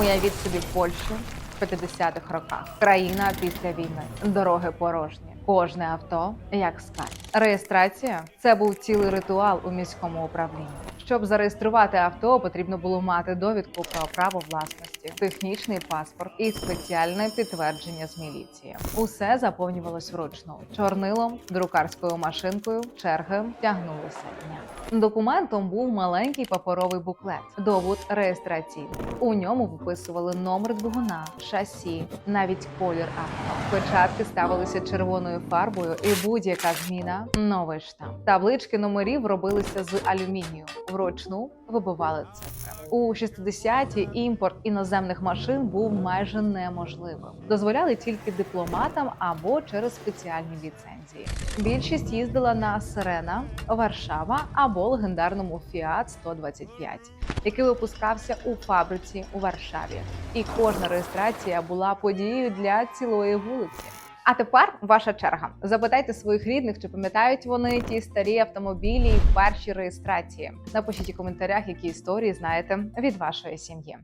Уявіть собі Польщу в 50-х роках. Країна після війни, дороги порожні. Кожне авто як скаль. Реєстрація це був цілий ритуал у міському управлінні. Щоб зареєструвати авто, потрібно було мати довідку про право власності, технічний паспорт і спеціальне підтвердження з міліції. Усе заповнювалось вручну чорнилом, друкарською машинкою. Черги тягнулися дня. Документом був маленький паперовий буклет, довод реєстраційний. У ньому виписували номер двигуна, шасі, навіть колір авто. Печатки ставилися червоною фарбою, і будь-яка зміна новий штамп. Таблички номерів робилися з алюмінію. Вручну вибивали цифри. У 60-ті імпорт іноземних машин був майже неможливим. Дозволяли тільки дипломатам або через спеціальні ліцензії. Більшість їздила на Сирена, Варшава або легендарному Fiat 125, який випускався у фабриці у Варшаві. І кожна реєстрація була подією для цілої вулиці. А тепер ваша черга. Запитайте своїх рідних, чи пам'ятають вони ті старі автомобілі і перші реєстрації. Напишіть у коментарях, які історії знаєте від вашої сім'ї.